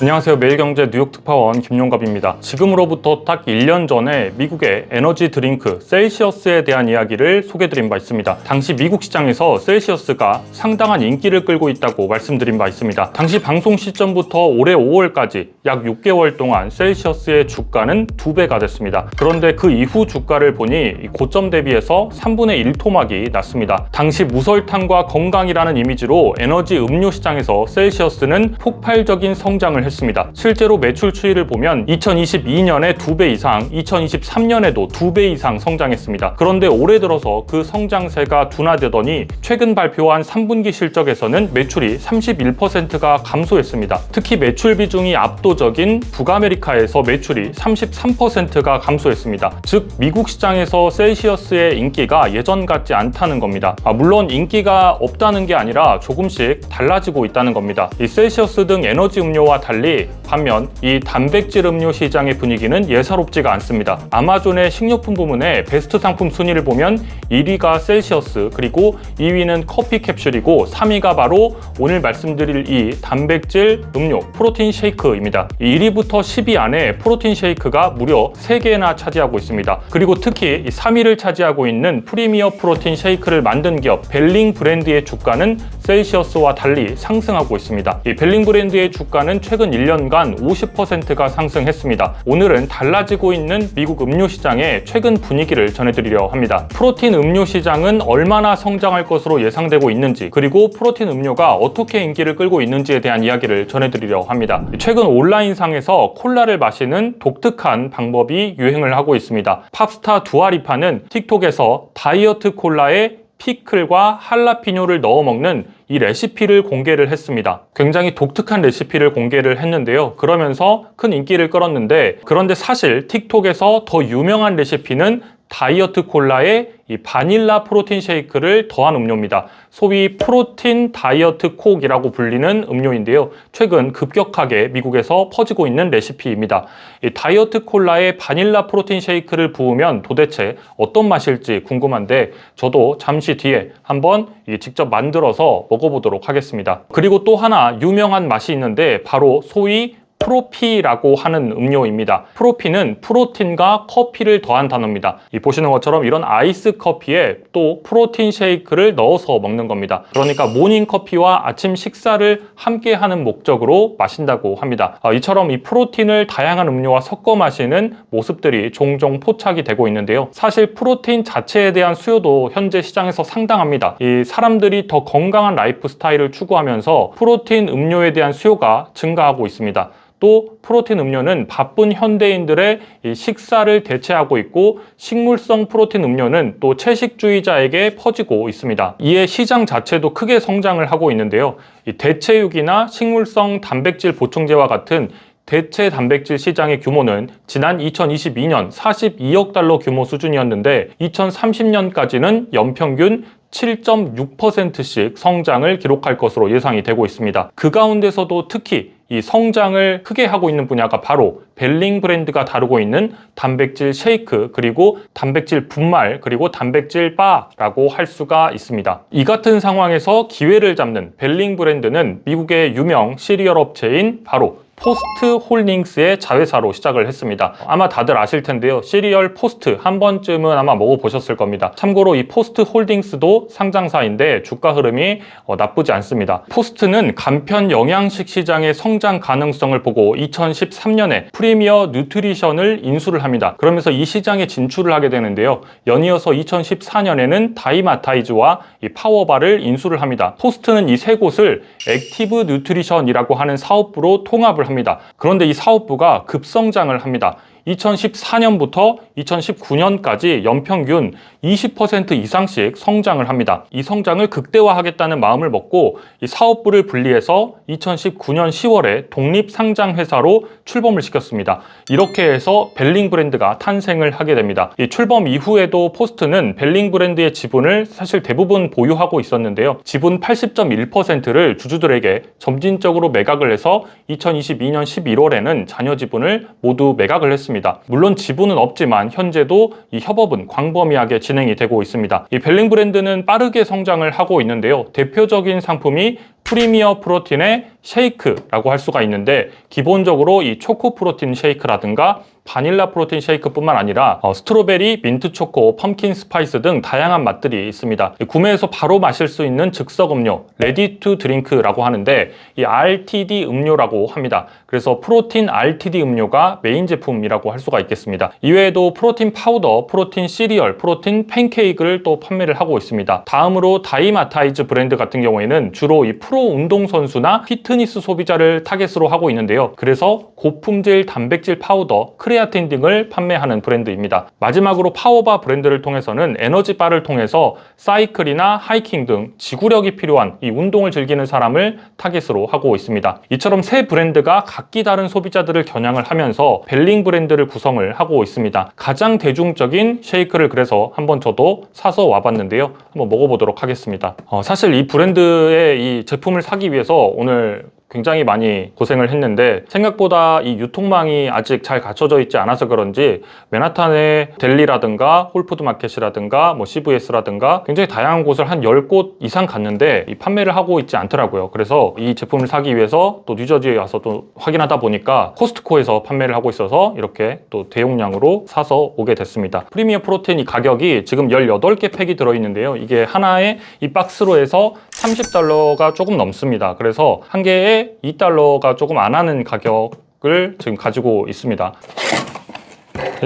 안녕하세요. 매일경제 뉴욕 특파원 김용갑입니다. 지금으로부터 딱 1년 전에 미국의 에너지 드링크 셀시어스에 대한 이야기를 소개드린 바 있습니다. 당시 미국 시장에서 셀시어스가 상당한 인기를 끌고 있다고 말씀드린 바 있습니다. 당시 방송 시점부터 올해 5월까지 약 6개월 동안 셀시어스의 주가는 2배가 됐습니다. 그런데 그 이후 주가를 보니 이 고점 대비해서 3분의 1 토막이 났습니다. 당시 무설탕과 건강이라는 이미지로 에너지 음료 시장에서 셀시어스는 폭발적인 성장을 했습니다. 실제로 매출 추이를 보면 2022년에 2배 이상, 2023년에도 2배 이상 성장했습니다. 그런데 올해 들어서 그 성장세가 둔화되더니 최근 발표한 3분기 실적에서는 매출이 31%가 감소했습니다. 특히 매출 비중이 압도적인 북아메리카에서 매출이 33%가 감소했습니다. 즉 미국 시장에서 셀시어스의 인기가 예전 같지 않다는 겁니다. 아, 물론 인기가 없다는 게 아니라 조금씩 달라지고 있다는 겁니다. 이 셀시어스 등 에너지 음료와 달리 반면 이 단백질 음료 시장의 분위기는 예사롭지가 않습니다. 아마존의 식료품 부문의 베스트 상품 순위를 보면 1위가 셀시어스 그리고 2위는 커피 캡슐이고 3위가 바로 오늘 말씀드릴 이 단백질 음료 프로틴 쉐이크입니다. 1위부터 10위 안에 프로틴 쉐이크가 무려 3개나 차지하고 있습니다. 그리고 특히 이 3위를 차지하고 있는 프리미어 프로틴 쉐이크를 만든 기업 벨링 브랜드의 주가는 셀시어스와 달리 상승하고 있습니다. 이 벨링 브랜드의 주가는 최근 1년간 50%가 상승했습니다. 오늘은 달라지고 있는 미국 음료 시장의 최근 분위기를 전해드리려 합니다. 프로틴 음료 시장은 얼마나 성장할 것으로 예상되고 있는지 그리고 프로틴 음료가 어떻게 인기를 끌고 있는지에 대한 이야기를 전해드리려 합니다. 최근 온라인상에서 콜라를 마시는 독특한 방법이 유행을 하고 있습니다. 팝스타 두아리파는 틱톡에서 다이어트 콜라에 피클과 할라피뇨를 넣어 먹는 이 레시피를 공개를 했습니다. 굉장히 독특한 레시피를 공개를 했는데요. 그러면서 큰 인기를 끌었는데 그런데 사실 틱톡에서 더 유명한 레시피는 다이어트 콜라에 이 바닐라 프로틴 쉐이크를 더한 음료입니다. 소위 프로틴 다이어트 콕이라고 불리는 음료인데요. 최근 급격하게 미국에서 퍼지고 있는 레시피입니다. 이 다이어트 콜라에 바닐라 프로틴 쉐이크를 부으면 도대체 어떤 맛일지 궁금한데 저도 잠시 뒤에 한번 이 직접 만들어서 먹어보도록 하겠습니다. 그리고 또 하나 유명한 맛이 있는데 바로 소위 프로피라고 하는 음료입니다. 프로피는 프로틴과 커피를 더한 단어입니다. 이 보시는 것처럼 이런 아이스 커피에 또 프로틴 쉐이크를 넣어서 먹는 겁니다. 그러니까 모닝 커피와 아침 식사를 함께 하는 목적으로 마신다고 합니다. 아, 이처럼 이 프로틴을 다양한 음료와 섞어 마시는 모습들이 종종 포착이 되고 있는데요. 사실 프로틴 자체에 대한 수요도 현재 시장에서 상당합니다. 이 사람들이 더 건강한 라이프 스타일을 추구하면서 프로틴 음료에 대한 수요가 증가하고 있습니다. 또 프로틴 음료는 바쁜 현대인들의 이 식사를 대체하고 있고 식물성 프로틴 음료는 또 채식주의자에게 퍼지고 있습니다. 이에 시장 자체도 크게 성장을 하고 있는데요. 이 대체육이나 식물성 단백질 보충제와 같은 대체 단백질 시장의 규모는 지난 2022년 42억 달러 규모 수준이었는데 2030년까지는 연평균 7.6%씩 성장을 기록할 것으로 예상이 되고 있습니다. 그 가운데서도 특히 이 성장을 크게 하고 있는 분야가 바로 벨링 브랜드가 다루고 있는 단백질 쉐이크 그리고 단백질 분말 그리고 단백질 바라고 할 수가 있습니다. 이 같은 상황에서 기회를 잡는 벨링 브랜드는 미국의 유명 시리얼 업체인 바로 포스트 홀딩스의 자회사로 시작을 했습니다. 아마 다들 아실 텐데요. 시리얼 포스트 한 번쯤은 아마 먹어보셨을 겁니다. 참고로 이 포스트 홀딩스도 상장사인데 주가 흐름이 어, 나쁘지 않습니다. 포스트는 간편 영양식 시장의 성장 가능성을 보고 2013년에 프리미어 뉴트리션을 인수를 합니다. 그러면서 이 시장에 진출을 하게 되는데요. 연이어서 2014년에는 다이마타이즈와 이 파워바를 인수를 합니다. 포스트는 이 세 곳을 액티브 뉴트리션이라고 하는 사업부로 통합을 합니다. 그런데 이 사업부가 급성장을 합니다. 2014년부터 2019년까지 연평균 20% 이상씩 성장을 합니다. 이 성장을 극대화하겠다는 마음을 먹고 이 사업부를 분리해서 2019년 10월에 독립 상장 회사로 출범을 시켰습니다. 이렇게 해서 벨링 브랜드가 탄생을 하게 됩니다. 이 출범 이후에도 포스트는 벨링 브랜드의 지분을 사실 대부분 보유하고 있었는데요. 지분 80.1%를 주주들에게 점진적으로 매각을 해서 2022년 11월에는 자녀 지분을 모두 매각을 했습니다. 물론 지분은 없지만 현재도 이 협업은 광범위하게 진행이 되고 있습니다. 이 벨링 브랜드는 빠르게 성장을 하고 있는데요. 대표적인 상품이 프리미어 프로틴의 쉐이크라고 할 수가 있는데 기본적으로 이 초코 프로틴 쉐이크라든가 바닐라 프로틴 쉐이크뿐만 아니라 어, 스트로베리, 민트 초코, 펌킨 스파이스 등 다양한 맛들이 있습니다. 구매해서 바로 마실 수 있는 즉석 음료, 레디 투 드링크라고 하는데 이 RTD 음료라고 합니다. 그래서 프로틴 RTD 음료가 메인 제품이라고 할 수가 있겠습니다. 이외에도 프로틴 파우더, 프로틴 시리얼, 프로틴 팬케이크를 또 판매를 하고 있습니다. 다음으로 다이마타이즈 브랜드 같은 경우에는 주로 이 프로 운동 선수나 피트니스 소비자를 타겟으로 하고 있는데요. 그래서 고품질 단백질 파우더, 크레아틴 등을 판매하는 브랜드입니다. 마지막으로 파워바 브랜드를 통해서는 에너지바를 통해서 사이클이나 하이킹 등 지구력이 필요한 이 운동을 즐기는 사람을 타겟으로 하고 있습니다. 이처럼 세 브랜드가 각기 다른 소비자들을 겨냥을 하면서 벨링 브랜드를 구성을 하고 있습니다. 가장 대중적인 쉐이크를 그래서 한번 저도 사서 와봤는데요. 한번 먹어보도록 하겠습니다. 어, 사실 이 브랜드의 이 제품을 사기 위해서 오늘 Дякую. 굉장히 많이 고생을 했는데 생각보다 이 유통망이 아직 잘 갖춰져 있지 않아서 그런지 맨하탄의 델리라든가 홀푸드 마켓이라든가 뭐 CVS라든가 굉장히 다양한 곳을 한 10곳 이상 갔는데 이 판매를 하고 있지 않더라고요. 그래서 이 제품을 사기 위해서 또 뉴저지에 와서 또 확인하다 보니까 코스트코에서 판매를 하고 있어서 이렇게 또 대용량으로 사서 오게 됐습니다. 프리미어 프로테인 이 가격이 지금 18개 팩이 들어있는데요. 이게 하나에 이 박스로 해서 30달러가 조금 넘습니다. 그래서 한 개에 2달러가 조금 안 하는 가격을 지금 가지고 있습니다.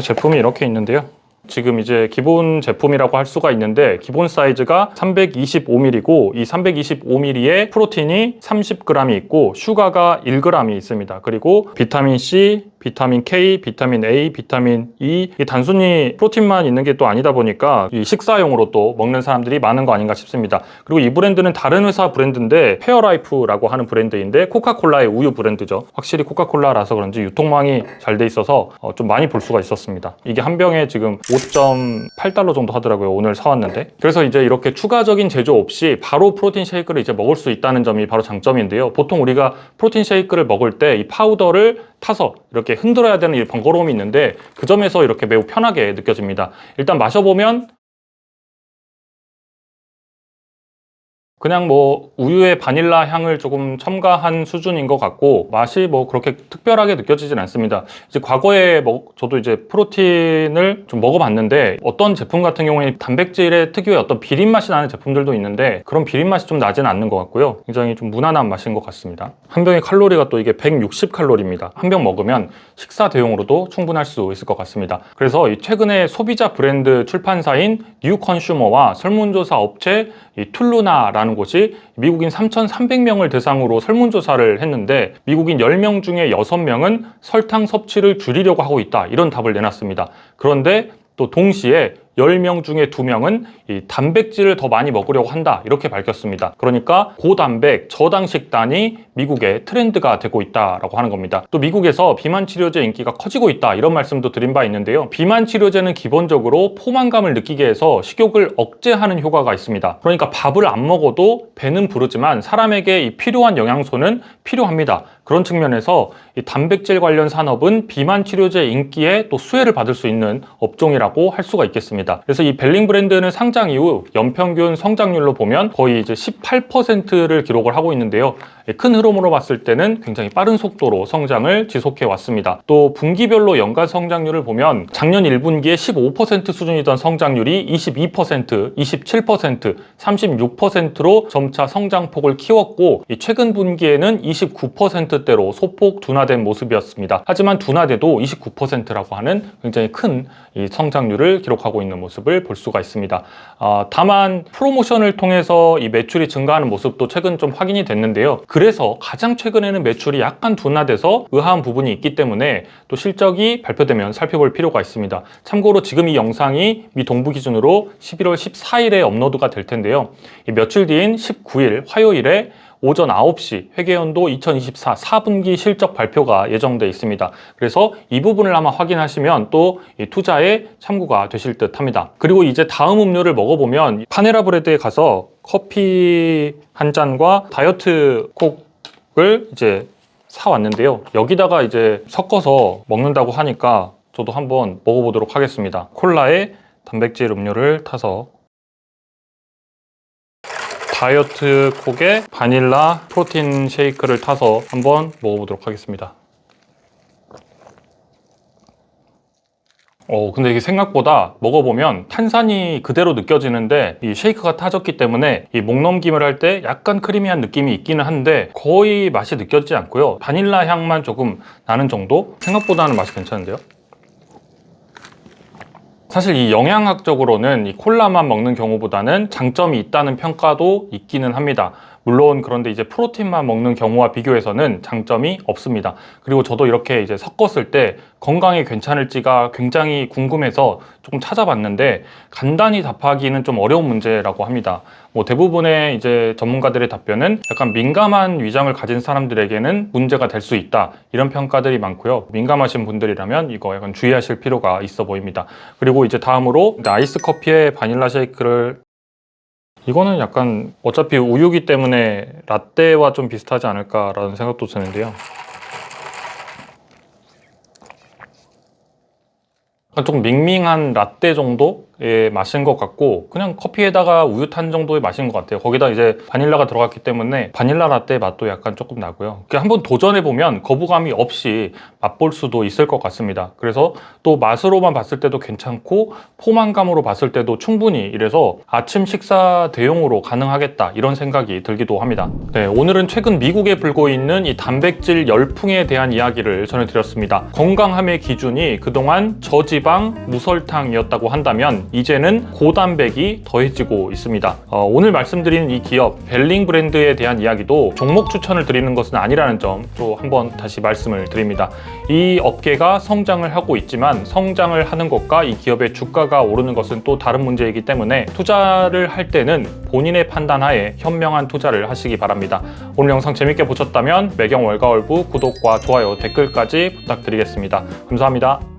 제품이 이렇게 있는데요. 지금 이제 기본 제품이라고 할 수가 있는데 기본 사이즈가 325ml고 이 325ml에 프로틴이 30g이 있고 슈가가 1g이 있습니다. 그리고 비타민 C, 비타민 K, 비타민 A, 비타민 E 이 단순히 프로틴만 있는 게 또 아니다 보니까 이 식사용으로 또 먹는 사람들이 많은 거 아닌가 싶습니다. 그리고 이 브랜드는 다른 회사 브랜드인데 페어라이프라고 하는 브랜드인데 코카콜라의 우유 브랜드죠. 확실히 코카콜라라서 그런지 유통망이 잘 돼 있어서 어, 좀 많이 볼 수가 있었습니다. 이게 한 병에 지금 5.8달러 정도 하더라고요. 오늘 사왔는데. 그래서 이제 이렇게 추가적인 제조 없이 바로 프로틴 쉐이크를 이제 먹을 수 있다는 점이 바로 장점인데요. 보통 우리가 프로틴 쉐이크를 먹을 때 이 파우더를 타서 이렇게 흔들어야 되는 이 번거로움이 있는데 그 점에서 이렇게 매우 편하게 느껴집니다. 일단 마셔보면 그냥 뭐 우유의 바닐라 향을 조금 첨가한 수준인 것 같고 맛이 뭐 그렇게 특별하게 느껴지진 않습니다. 이제 과거에 먹, 저도 이제 프로틴을 좀 먹어봤는데 어떤 제품 같은 경우에 단백질의 특유의 어떤 비린 맛이 나는 제품들도 있는데 그런 비린 맛이 좀 나지는 않는 것 같고요. 굉장히 좀 무난한 맛인 것 같습니다. 한 병의 칼로리가 또 이게 160칼로리입니다. 한 병 먹으면 식사 대용으로도 충분할 수 있을 것 같습니다. 그래서 이 최근에 소비자 브랜드 출판사인 뉴 컨슈머와 설문조사 업체 이 툴루나라는 곳이 미국인 3,300명을 대상으로 설문조사를 했는데 미국인 10명 중에 6명은 설탕 섭취를 줄이려고 하고 있다. 이런 답을 내놨습니다. 그런데 또 동시에 10명 중에 2명은 이 단백질을 더 많이 먹으려고 한다. 이렇게 밝혔습니다. 그러니까 고단백, 저당 식단이 미국의 트렌드가 되고 있다라고 하는 겁니다. 또 미국에서 비만 치료제 인기가 커지고 있다. 이런 말씀도 드린 바 있는데요. 비만 치료제는 기본적으로 포만감을 느끼게 해서 식욕을 억제하는 효과가 있습니다. 그러니까 밥을 안 먹어도 배는 부르지만 사람에게 이 필요한 영양소는 필요합니다. 그런 측면에서 이 단백질 관련 산업은 비만 치료제 인기에 또 수혜를 받을 수 있는 업종이라고 할 수가 있겠습니다. 그래서 이 벨링 브랜드는 상장 이후 연평균 성장률로 보면 거의 이제 18%를 기록을 하고 있는데요. 큰 흐름으로 봤을 때는 굉장히 빠른 속도로 성장을 지속해 왔습니다. 또 분기별로 연간 성장률을 보면 작년 1분기에 15% 수준이던 성장률이 22%, 27%, 36%로 점차 성장폭을 키웠고 최근 분기에는 29% 대로 소폭 둔화된 모습이었습니다. 하지만 둔화돼도 29%라고 하는 굉장히 큰이 성장률을 기록하고 있는 모습을 볼 수가 있습니다. 아, 다만 프로모션을 통해서 이 매출이 증가하는 모습도 최근 좀 확인이 됐는데요. 그래서 가장 최근에는 매출이 약간 둔화돼서 의아한 부분이 있기 때문에 또 실적이 발표되면 살펴볼 필요가 있습니다. 참고로 지금 이 영상이 미 동부 기준으로 11월 14일에 업로드가 될 텐데요. 이 며칠 뒤인 19일 화요일에 오전 9시 회계연도 2024 4분기 실적 발표가 예정돼 있습니다. 그래서 이 부분을 아마 확인하시면 또이 투자에 참고가 되실 듯 합니다. 그리고 이제 다음 음료를 먹어보면 파네라 브레드에 가서 커피 한 잔과 다이어트 콕을 이제 사왔는데요. 여기다가 이제 섞어서 먹는다고 하니까 저도 한번 먹어보도록 하겠습니다. 콜라에 단백질 음료를 타서 다이어트 콕에 바닐라 프로틴 쉐이크를 타서 한번 먹어보도록 하겠습니다. 어, 근데 이게 생각보다 먹어보면 탄산이 그대로 느껴지는데 이 쉐이크가 타졌기 때문에 이 목 넘김을 할 때 약간 크리미한 느낌이 있기는 한데 거의 맛이 느껴지지 않고요. 바닐라 향만 조금 나는 정도? 생각보다는 맛이 괜찮은데요? 사실 이 영양학적으로는 이 콜라만 먹는 경우보다는 장점이 있다는 평가도 있기는 합니다. 물론 그런데 이제 프로틴만 먹는 경우와 비교해서는 장점이 없습니다. 그리고 저도 이렇게 이제 섞었을 때 건강에 괜찮을지가 굉장히 궁금해서 조금 찾아봤는데 간단히 답하기는 좀 어려운 문제라고 합니다. 뭐 대부분의 이제 전문가들의 답변은 약간 민감한 위장을 가진 사람들에게는 문제가 될 수 있다 이런 평가들이 많고요. 민감하신 분들이라면 이거 약간 주의하실 필요가 있어 보입니다. 그리고 이제 다음으로 아이스 커피에 바닐라 쉐이크를 이거는 약간 어차피 우유기 때문에 라떼와 좀 비슷하지 않을까라는 생각도 드는데요. 좀 밍밍한 라떼 정도의 맛인 것 같고 그냥 커피에다가 우유 탄 정도의 맛인 것 같아요. 거기다 이제 바닐라가 들어갔기 때문에 바닐라 라떼 맛도 약간 조금 나고요. 한번 도전해 보면 거부감이 없이 맛볼 수도 있을 것 같습니다. 그래서 또 맛으로만 봤을 때도 괜찮고 포만감으로 봤을 때도 충분히 이래서 아침 식사 대용으로 가능하겠다 이런 생각이 들기도 합니다. 네, 오늘은 최근 미국에 불고 있는 이 단백질 열풍에 대한 이야기를 전해드렸습니다. 건강함의 기준이 그동안 저지 방, 무설탕이었다고 한다면 이제는 고단백이 더해지고 있습니다. 어, 오늘 말씀드린 이 기업 벨링 브랜드에 대한 이야기도 종목 추천을 드리는 것은 아니라는 점 또 한번 다시 말씀을 드립니다. 이 업계가 성장을 하고 있지만 성장을 하는 것과 이 기업의 주가가 오르는 것은 또 다른 문제이기 때문에 투자를 할 때는 본인의 판단하에 현명한 투자를 하시기 바랍니다. 오늘 영상 재밌게 보셨다면 매경 월가월부 구독과 좋아요 댓글까지 부탁드리겠습니다. 감사합니다.